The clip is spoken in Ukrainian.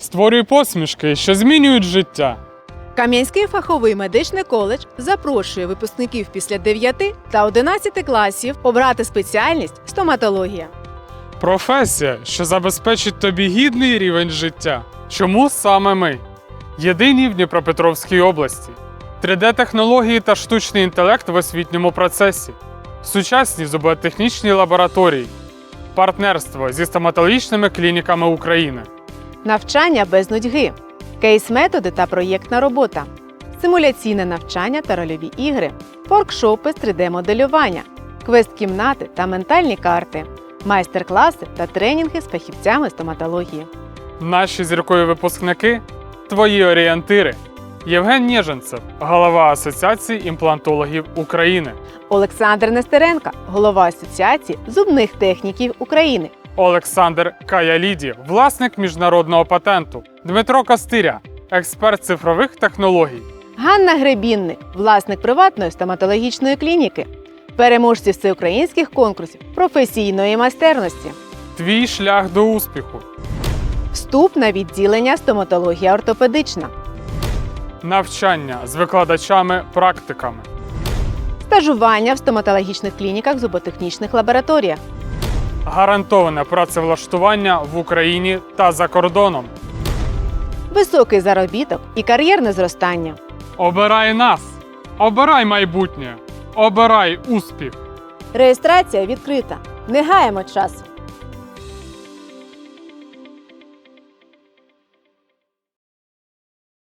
Створюй посмішки, що змінюють життя. Кам'янський фаховий медичний коледж запрошує випускників після 9 та 11 класів обрати спеціальність стоматологія. Професія, що забезпечить тобі гідний рівень життя. Чому саме ми? Єдині в Дніпропетровській області. 3D-технології та штучний інтелект в освітньому процесі, сучасні зуботехнічні лабораторії, партнерство зі стоматологічними клініками України. Навчання без нудьги, кейс-методи та проєктна робота, симуляційне навчання та рольові ігри, воркшопи з 3D-моделювання, квест-кімнати та ментальні карти, майстер-класи та тренінги з фахівцями стоматології. Наші зіркові випускники твої орієнтири. Євген Нєженцев, голова Асоціації імплантологів України. Олександр Нестеренка, голова Асоціації зубних техніків України. Олександр Каяліді, власник міжнародного патенту. Дмитро Костиря, експерт цифрових технологій. Ганна Гребінник, власник приватної стоматологічної клініки, переможці всеукраїнських конкурсів професійної майстерності, Твій шлях до успіху. вступ на відділення стоматологія ортопедична, Навчання з викладачами-практиками. стажування в стоматологічних клініках зуботехнічних лабораторіях, Гарантоване працевлаштування в Україні та за кордоном. високий заробіток і кар'єрне зростання. Обирай нас! Обирай майбутнє! Обирай успіх! Реєстрація відкрита. Не гаємо часу.